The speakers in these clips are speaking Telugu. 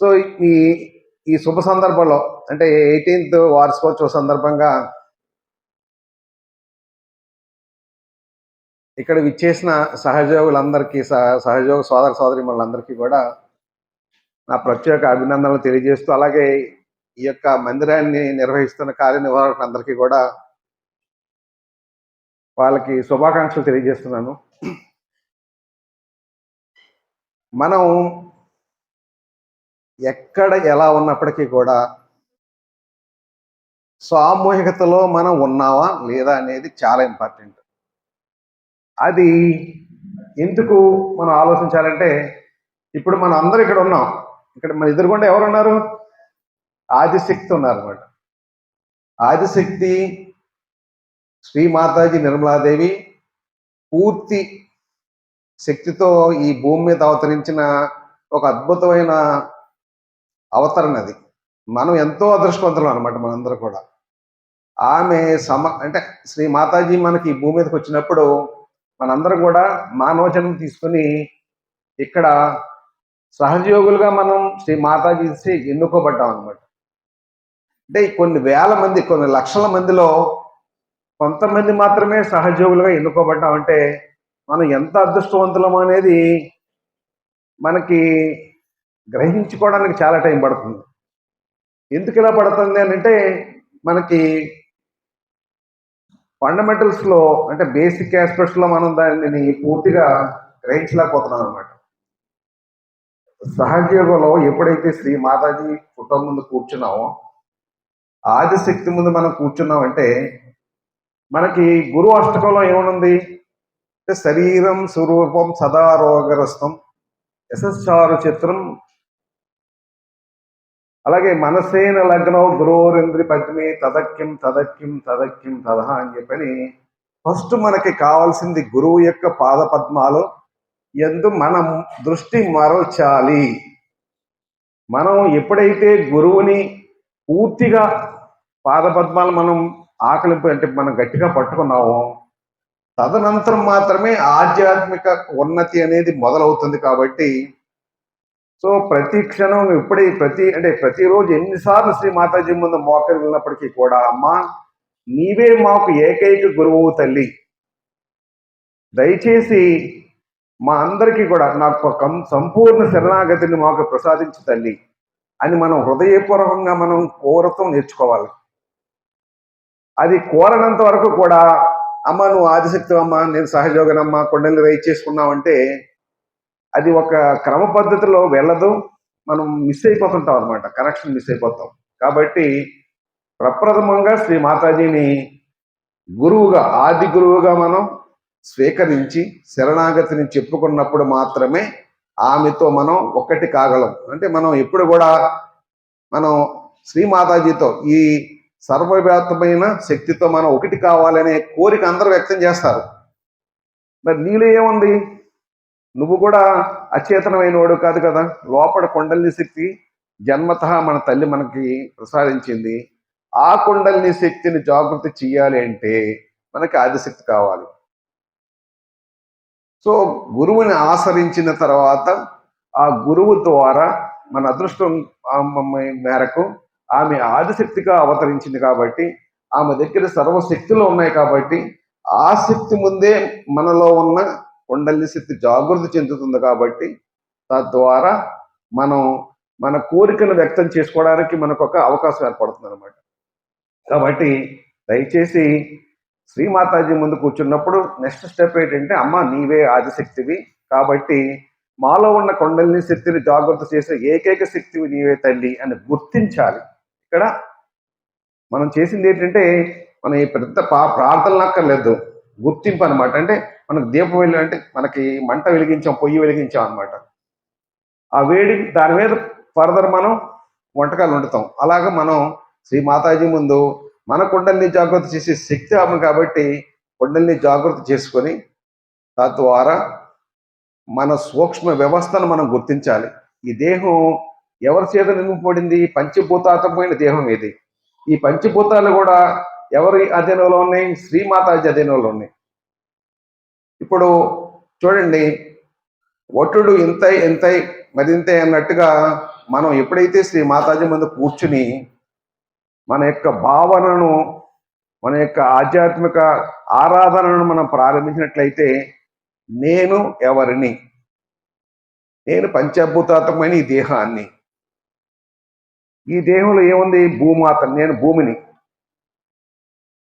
సో ఈ ఈ శుభ సందర్భంలో అంటే ఎయిటీన్త్ వార్షికోత్సవ సందర్భంగా ఇక్కడ విచ్చేసిన సహజోగులందరికీ సహ సహజోగ సోదర సోదరిమణులందరికీ కూడా నా ప్రత్యేక అభినందనలు తెలియజేస్తూ అలాగే ఈ యొక్క మందిరాన్ని నిర్వహిస్తున్న కార్యనిర్వాహకులందరికీ కూడా వాళ్ళకి శుభాకాంక్షలు తెలియజేస్తున్నాను. మనం ఎక్కడ ఎలా ఉన్నప్పటికీ కూడా సామూహికతలో మనం ఉన్నావా లేదా అనేది చాలా ఇంపార్టెంట్. అది ఎందుకు మనం ఆలోచించాలంటే ఇప్పుడు మనం అందరూ ఇక్కడ ఉన్నాం. ఇక్కడ మన ఎదురుగుండా ఎవరున్నారు? ఆదిశక్తి ఉన్నారు అనమాట ఆదిశక్తి శ్రీ మాతాజీ నిర్మలాదేవి పూర్తి శక్తితో ఈ భూమి మీద అవతరించిన ఒక అద్భుతమైన అవతరణ అది మనం ఎంతో అదృష్టవంతులం అనమాట మనందరూ కూడా. ఆమె సమ అంటే శ్రీ మాతాజీ మనకి భూమి మీదకి వచ్చినప్పుడు మనందరం కూడా మానవ జన్మ తీసుకుని ఇక్కడ సహజయోగులుగా మనం శ్రీ మాతాజీ ఎన్నుకోబడ్డాం అనమాట అంటే కొన్ని వేల మంది కొన్ని లక్షల మందిలో కొంతమంది మాత్రమే సహజయోగులుగా ఎన్నుకోబడ్డాం అంటే మనం ఎంత అదృష్టవంతులం అనేది మనకి గ్రహించుకోవడానికి చాలా టైం పడుతుంది. ఎందుకు ఇలా పడుతుంది అని అంటే మనకి ఫండమెంటల్స్లో అంటే బేసిక్ ఆస్పెక్ట్స్లో మనం దానిని పూర్తిగా గ్రహించలేకపోతున్నాం అనమాట సహజయోగంలో ఎప్పుడైతే శ్రీ మాతాజీ ఫోటో ముందు కూర్చున్నామో ఆదిశక్తి ముందు మనం కూర్చున్నామంటే మనకి గురు అష్టకంలో ఏమనుంది అంటే శరీరం స్వరూపం సదా ఎస్ఎస్ఆర్ యశస్సారు చిత్రం అలాగే మనసేన లగ్నం గురోరింద్రి పద్మి తదక్యం తదక్యం తదక్యం తదహ అని చెప్పని ఫస్ట్ మనకి కావాల్సింది గురువు యొక్క పాద పద్మాలు ఎందు మనం దృష్టి మరల్చాలి. మనం ఎప్పుడైతే గురువుని పూర్తిగా పాదపద్మాలు మనం ఆకలింపు అంటే మనం గట్టిగా పట్టుకున్నామో తదనంతరం మాత్రమే ఆధ్యాత్మిక ఉన్నతి అనేది మొదలవుతుంది కాబట్టి సో ప్రతి క్షణం ఇప్పుడే ప్రతి అంటే ప్రతిరోజు ఎన్నిసార్లు శ్రీ మాతాజీ ముందు మోకరి వెళ్ళినప్పటికీ కూడా అమ్మా నీవే మాకు ఏకైక గురువు తల్లి. దయచేసి మా అందరికీ కూడా నాకు కం- సంపూర్ణ శరణాగతిని మాకు ప్రసాదించు తల్లి అని మనం హృదయపూర్వకంగా మనం కోరతం నేర్చుకోవాలి. అది కోరనంత వరకు కూడా అమ్మ నువ్వు ఆదిశక్తి అమ్మ నేను సహజోగనమ్మ కొండల్ని రైట్ చేసుకున్నామంటే అది ఒక క్రమ పద్ధతిలో వెళ్ళదు. మనం మిస్ అయిపోతుంటాం అనమాట కనెక్షన్ మిస్ అయిపోతాం. కాబట్టి ప్రప్రథమంగా శ్రీ మాతాజీని గురువుగా ఆది గురువుగా మనం స్వీకరించి శరణాగతిని చెప్పుకున్నప్పుడు మాత్రమే ఆమెతో మనం ఒక్కటి కాగలం. అంటే మనం ఎప్పుడు కూడా మనం శ్రీ మాతాజీతో ఈ సర్వవ్యాప్తమైన శక్తితో మనం ఒకటి కావాలనే కోరిక అందరూ వ్యక్తం చేస్తారు. మరి నీలో ఏముంది? నువ్వు కూడా అచేతనమైన వాడు కాదు కదా. లోపల కొండల్ని శక్తి జన్మత మన తల్లి మనకి ప్రసాదించింది. ఆ కుండలిని శక్తిని జాగృతి చేయాలి అంటే మనకి ఆదిశక్తి కావాలి. సో గురువుని ఆసరించిన తర్వాత ఆ గురువు ద్వారా మన అదృష్టం మేరకు ఆమె ఆదిశక్తిగా అవతరించింది కాబట్టి ఆమె దగ్గర సర్వశక్తులు ఉన్నాయి కాబట్టి ఆ శక్తి ముందే మనలో ఉన్న కుండలిని శక్తి జాగృతి చెందుతుంది కాబట్టి తద్వారా మనం మన కోరికను వ్యక్తం చేసుకోవడానికి మనకు ఒక అవకాశం ఏర్పడుతుంది అనమాట కాబట్టి దయచేసి శ్రీమాతాజీ ముందు కూర్చున్నప్పుడు నెక్స్ట్ స్టెప్ ఏంటంటే అమ్మ నీవే ఆదిశక్తివి కాబట్టి మాలో ఉన్న కొండలిని శక్తిని జాగ్రత్త చేసే ఏకైక శక్తివి నీవే తల్లి అని గుర్తించాలి. ఇక్కడ మనం చేసింది ఏంటంటే మనం ఈ పెద్ద పా- ప్రార్థనలు అక్కర్లేదు. గుర్తింపు అనమాట అంటే మనకు దీపం వెళ్ళి అంటే మనకి మంట వెలిగించాం పొయ్యి వెలిగించాం అనమాట ఆ వేడి దాని మీద ఫర్దర్ మనం వంటకాలు వండుతాం. అలాగా మనం శ్రీ మాతాజీ ముందు మన కుండల్ని జాగ్రత్త చేసే శక్తి ఆమె కాబట్టి కుండల్ని జాగ్రత్త చేసుకొని తద్వారా మన సూక్ష్మ వ్యవస్థను మనం గుర్తించాలి. ఈ దేహం ఎవరి చేత నింపబడింది పంచభూతాత్మకమైన దేహం ఇది ఈ పంచభూతాలు కూడా ఎవరి అధీనంలో ఉన్నాయి? శ్రీమాతాజీ అధీనంలో ఉన్నాయి. ఇప్పుడు చూడండి ఒట్టుడు ఇంతై ఇంతై మరింతై అన్నట్టుగా మనం ఎప్పుడైతే శ్రీ మాతాజీ ముందు కూర్చుని మన యొక్క భావనను మన యొక్క ఆధ్యాత్మిక ఆరాధనను మనం ప్రారంభించినట్లయితే నేను ఎవరిని? నేను పంచభూతాత్మకమైన ఈ దేహాన్ని. ఈ దేహంలో ఏముంది? భూమాత నేను భూమిని.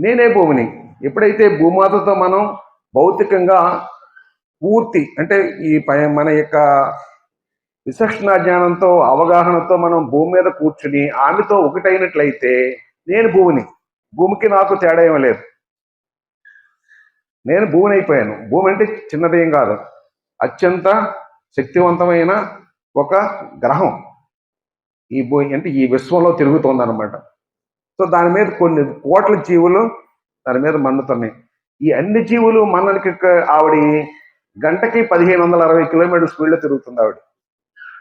నేనే భూమిని. ఎప్పుడైతే భూమాతతో మనం భౌతికంగా పూర్తి అంటే ఈ ప- మన యొక్క విచక్షణ జ్ఞానంతో అవగాహనతో మనం భూమి మీద కూర్చుని ఆమెతో ఒకటైనట్లయితే నేను భూమిని భూమికి నాకు తేడా ఏమీ లేదు. నేను భూమిని అయిపోయాను భూమి అంటే చిన్నదేం కాదు. అత్యంత శక్తివంతమైన ఒక గ్రహం. ఈ భూ అంటే ఈ విశ్వంలో తిరుగుతోంది అనమాట సో దాని మీద కొన్ని కోట్ల జీవులు దాని మీద మన్నుతున్నాయి. ఈ అన్ని జీవులు మనకి ఆవిడ గంటకి పదిహేను వందల అరవై కిలోమీటర్ స్పీడ్లో తిరుగుతుంది ఆవిడ.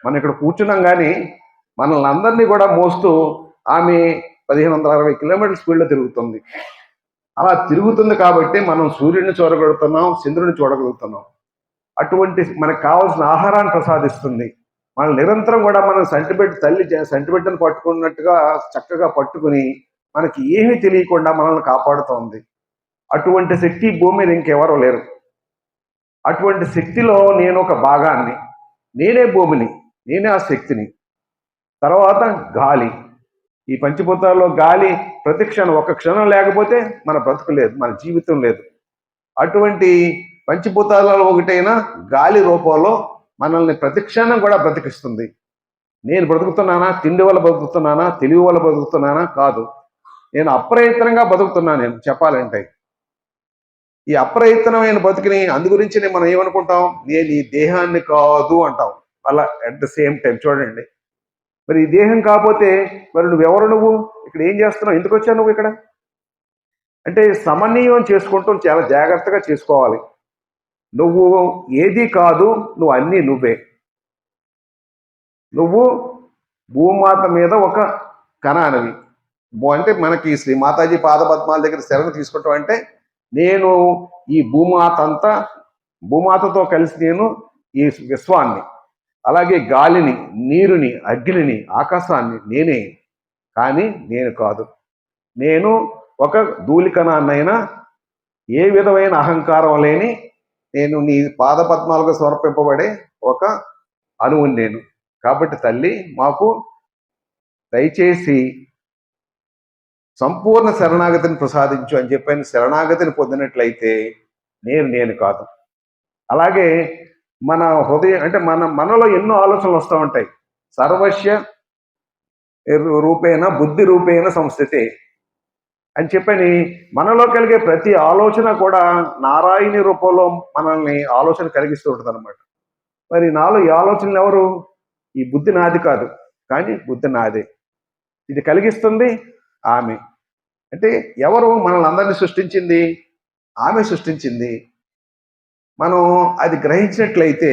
మనం ఇక్కడ కూర్చున్నాం కానీ మనల్ని అందరినీ కూడా మోస్తూ ఆమె పదిహేను వందల అరవై కిలోమీటర్ స్పీడ్లో తిరుగుతుంది. అలా తిరుగుతుంది కాబట్టి మనం సూర్యుడిని చూడగలుగుతున్నాం చంద్రుడిని చూడగలుగుతున్నాం. అటువంటి మనకు కావాల్సిన ఆహారాన్ని ప్రసాదిస్తుంది. మనం నిరంతరం కూడా మనం సంటిబెట్టి తల్లి చే- సంటిబెట్టను పట్టుకున్నట్టుగా చక్కగా పట్టుకుని మనకి ఏమీ తెలియకుండా మనల్ని కాపాడుతోంది. అటువంటి శక్తి భూమి మీద ఇంకెవరూ లేరు. అటువంటి శక్తిలో నేను ఒక భాగాన్ని నేనే భూమిని నేనే ఆ శక్తిని. తర్వాత గాలి. ఈ పంచభూతాల్లో గాలి ప్రతి క్షణం ఒక క్షణం లేకపోతే మన బ్రతుకు లేదు మన జీవితం లేదు. అటువంటి పంచభూతాలలో ఒకటైన గాలి రూపంలో మనల్ని ప్రతి క్షణం కూడా బ్రతికిస్తుంది. నేను బ్రతుకుతున్నానా? తిండి వల్ల బ్రతుకుతున్నానా? తెలివి వల్ల బ్రతుకుతున్నానా? కాదు. నేను అప్రయత్నంగా బ్రతుకుతున్నాను నేను చెప్పాలంటే. ఈ అప్రయత్నమైన బతుకుని అందు గురించి మనం ఏమనుకుంటాం? నేను ఈ దేహాన్ని కాదు అంటాం. అలా అట్ ద సేమ్ టైం చూడండి. మరి ఈ దేహం కాకపోతే మరి నువ్వెవరు నువ్వు? ఇక్కడ ఏం చేస్తున్నావు? ఎందుకు వచ్చావు నువ్వు ఇక్కడ? అంటే సమన్వయం చేసుకుంటూ చాలా జాగ్రత్తగా చేసుకోవాలి. నువ్వు ఏది కాదు నువ్వు అన్నీ నువ్వే. నువ్వు భూమాత మీద ఒక కణ అనవి అంటే మనకి శ్రీ మాతాజీ పాద పద్మాల దగ్గర శరణ తీసుకుంటాం అంటే నేను ఈ భూమాత అంతా భూమాతతో కలిసి నేను ఈ విశ్వాన్ని అలాగే గాలిని నీరుని అగ్నిని ఆకాశాన్ని నేనే. కానీ నేను కాదు. నేను ఒక ధూళికణాన్నైనా ఏ విధమైన అహంకారం లేని నేను నీ పాదపద్మాలకు సమర్పింపబడే ఒక అణువు నేను. కాబట్టి తల్లి మాకు దయచేసి సంపూర్ణ శరణాగతిని ప్రసాదించు అని చెప్పని శరణాగతిని పొందినట్లయితే నేను నేను కాదు. అలాగే మన హృదయం అంటే మన మనలో ఎన్నో ఆలోచనలు వస్తూ ఉంటాయి. సర్వస్య రూపేణ బుద్ధి రూపేణ సంస్థితే అని చెప్పని మనలో కలిగే ప్రతి ఆలోచన కూడా నారాయణి రూపంలో మనల్ని ఆలోచన కలిగిస్తూ ఉంటుంది అనమాట మరి నాలో ఈ ఆలోచనలు ఎవరు? ఈ బుద్ధి నాది కాదు. కానీ బుద్ధి నాదే. ఇది కలిగిస్తుంది ఆమె. అంటే ఎవరు మనల్ని అందరినీ సృష్టించింది? ఆమె సృష్టించింది. మనం అది గ్రహించినట్లయితే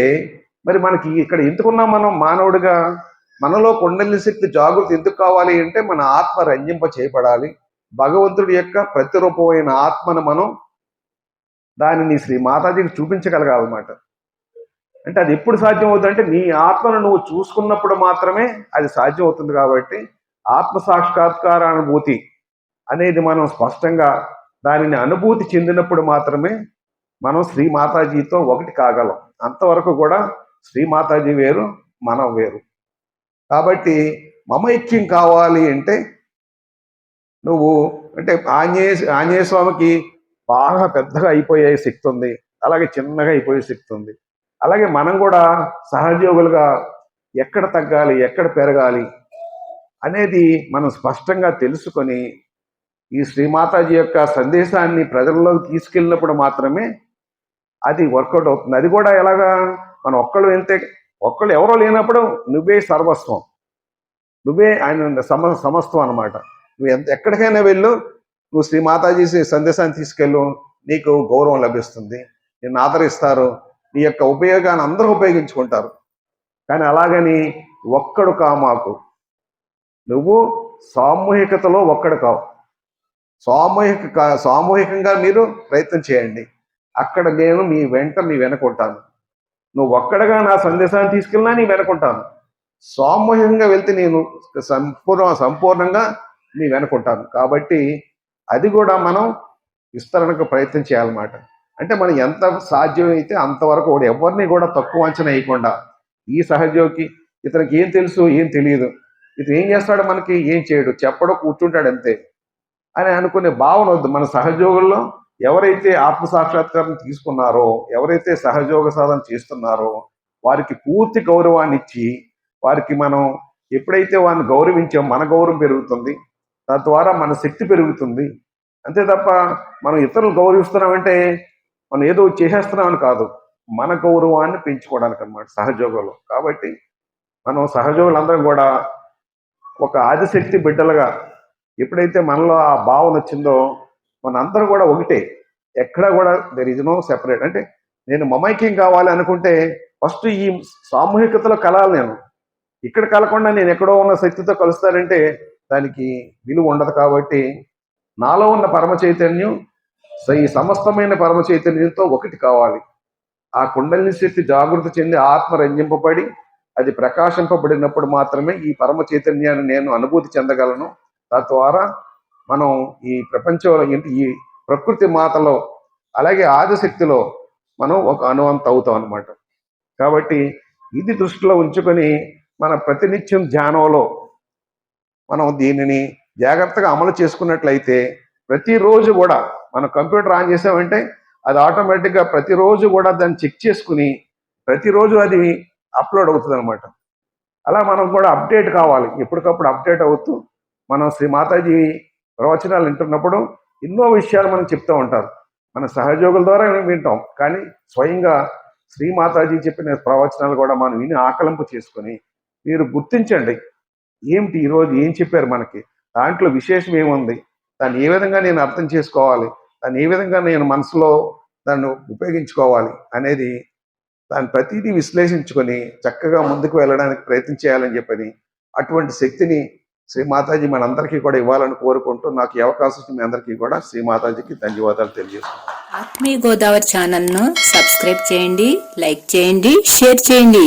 మరి మనకి ఇక్కడ ఎందుకున్నాం మనం మానవుడిగా? మనలో కొండలి శక్తి జాగృతి ఎందుకు కావాలి అంటే మన ఆత్మ రంజింప చేయబడాలి. భగవంతుడి యొక్క ప్రతిరూపమైన ఆత్మను మనం దానిని శ్రీ మాతాజీకి చూపించగలగాలన్నమాట. అంటే అది ఎప్పుడు సాధ్యం అవుతుందంటే నీ ఆత్మను నువ్వు చూసుకున్నప్పుడు మాత్రమే అది సాధ్యం అవుతుంది కాబట్టి ఆత్మ సాక్షాత్కార అనుభూతి అనేది మనం స్పష్టంగా దానిని అనుభూతి చెందినప్పుడు మాత్రమే మనం శ్రీ మాతాజీతో ఒకటి కాగలం. అంతవరకు కూడా శ్రీ మాతాజీ వేరు మనం వేరు. కాబట్టి మమైక్యం కావాలి అంటే నువ్వు అంటే ఆంజనేయ ఆంజనేయ స్వామికి బాగా పెద్దగా అయిపోయే శక్తి ఉంది. అలాగే చిన్నగా అయిపోయే శక్తి ఉంది. అలాగే మనం కూడా సహజయోగులుగా ఎక్కడ తగ్గాలి ఎక్కడ పెరగాలి అనేది మనం స్పష్టంగా తెలుసుకొని ఈ శ్రీమాతాజీ యొక్క సందేశాన్ని ప్రజల్లోకి తీసుకెళ్ళినప్పుడు మాత్రమే అది వర్కౌట్ అవుతుంది. అది కూడా ఎలాగా? మనం ఒక్కళ్ళు వెళ్తే ఒక్కళ్ళు ఎవరో లేనప్పుడు నువ్వే సర్వస్వం. నువ్వే ఆయన సమ సమస్తం అనమాట నువ్వు ఎంత ఎక్కడికైనా వెళ్ళు నువ్వు శ్రీ మాతాజీ సందేశాన్ని తీసుకెళ్ళు నీకు గౌరవం లభిస్తుంది. నిన్ను ఆదరిస్తారు. నీ యొక్క ఉపయోగాన్ని అందరూ ఉపయోగించుకుంటారు. కానీ అలాగని ఒక్కడు కామాకు నువ్వు సామూహికతలో ఒక్కడు కావు. సామూహిక సామూహికంగా మీరు ప్రయత్నం చేయండి. అక్కడ నేను మీ వెంట మీ వెనకుంటాను నువ్వు ఒక్కడగా నా సందేశాన్ని తీసుకెళ్ళినా నీ వెనుకుంటాను సామూహికంగా వెళ్తే నేను సంపూర్ణ సంపూర్ణంగా నీ వెనుకుంటాను కాబట్టి అది కూడా మనం విస్తరణకు ప్రయత్నం చేయాలన్నమాట. అంటే మనం ఎంత సాధ్యమైతే అంతవరకు కూడా ఎవరిని కూడా తక్కువ అంచనా వేయకుండా ఈ సహజోగి ఇతనికి ఏం తెలుసు ఏం తెలియదు. ఇతను ఏం చేస్తాడు మనకి ఏం చేయడు చెప్పడం కూర్చుంటాడు అంతే. అని అనుకునే భావన వద్దు. మన సహజోగుల్లో ఎవరైతే ఆత్మ సాక్షాత్కారం తీసుకున్నారో ఎవరైతే సహజోగ సాధన చేస్తున్నారో వారికి పూర్తి గౌరవాన్ని ఇచ్చి వారికి మనం ఎప్పుడైతే వారిని గౌరవించామో మన గౌరవం పెరుగుతుంది. తద్వారా మన శక్తి పెరుగుతుంది. అంతే తప్ప మనం ఇతరులు గౌరవిస్తున్నామంటే మనం ఏదో చేసేస్తున్నామని కాదు. మన గౌరవాన్ని పెంచుకోవడానికి అన్నమాట సహజోగంలో. కాబట్టి మనం సహజోగులందరం కూడా ఒక ఆదిశక్తి బిడ్డలుగా ఎప్పుడైతే మనలో ఆ భావన వచ్చిందో మనందరూ కూడా ఒకటే. ఎక్కడ కూడా దెర్ ఇస్ నో సెపరేట్ అంటే నేను మమైక్యం కావాలి అనుకుంటే ఫస్ట్ ఈ సామూహికతలో కలాలి నేను. ఇక్కడ కలకుండా నేను ఎక్కడో ఉన్న శక్తితో కలుస్తానంటే దానికి విలువ ఉండదు కాబట్టి నాలో ఉన్న పరమ చైతన్యం ఈ సమస్తమైన పరమ చైతన్యంతో ఒకటి కావాలి. ఆ కుండలిని శక్తి జాగృతి చెంది ఆత్మ రంజింపబడి అది ప్రకాశింపబడినప్పుడు మాత్రమే ఈ పరమ చైతన్యాన్ని నేను అనుభూతి చెందగలను. తద్వారా మనం ఈ ప్రపంచంలో ఏంటి ఈ ప్రకృతి మాతలో అలాగే ఆదిశక్తిలో మనం ఒక అనువంత అవుతాం అనమాట కాబట్టి ఇది దృష్టిలో ఉంచుకొని మన ప్రతినిత్యం ధ్యానంలో మనం దీనిని జాగ్రత్తగా అమలు చేసుకున్నట్లయితే ప్రతిరోజు కూడా మనం కంప్యూటర్ ఆన్ చేసామంటే అది ఆటోమేటిక్గా ప్రతిరోజు కూడా దాన్ని చెక్ చేసుకుని ప్రతిరోజు అది అప్లోడ్ అవుతుంది అనమాట అలా మనం కూడా అప్డేట్ కావాలి. ఎప్పటికప్పుడు అప్డేట్ అవుతూ మనం శ్రీ మాతాజీ ప్రవచనాలు వింటున్నప్పుడు ఎన్నో విషయాలు మనం చెప్తూ ఉంటారు. మన సహయోగుల ద్వారా వింటాం. కానీ స్వయంగా శ్రీ మాతాజీ చెప్పిన ప్రవచనాలు కూడా మనం విని ఆకలింపు చేసుకొని మీరు గుర్తించండి. ఏమిటి ఈరోజు ఏం చెప్పారు మనకి? దాంట్లో విశేషం ఏముంది? దాన్ని ఏ విధంగా నేను అర్థం చేసుకోవాలి? దాన్ని ఏ విధంగా నేను మనసులో దాన్ని ఉపయోగించుకోవాలి అనేది దాని ప్రతిదీ విశ్లేషించుకొని చక్కగా ముందుకు వెళ్ళడానికి ప్రయత్నం చేయాలని చెప్పని అటువంటి శక్తిని శ్రీ మాతాజీ మనందరికీ కూడా ఇవ్వాలని కోరుకుంటూ నాకు అవకాశం ఇచ్చిన మీ అందరికీ కూడా శ్రీ మాతాజీకి ధన్యవాదాలు తెలియజేస్తున్నాను. ఆత్మీయ గోదావరి ఛానల్ను సబ్స్క్రైబ్ చేయండి లైక్ చేయండి షేర్ చేయండి.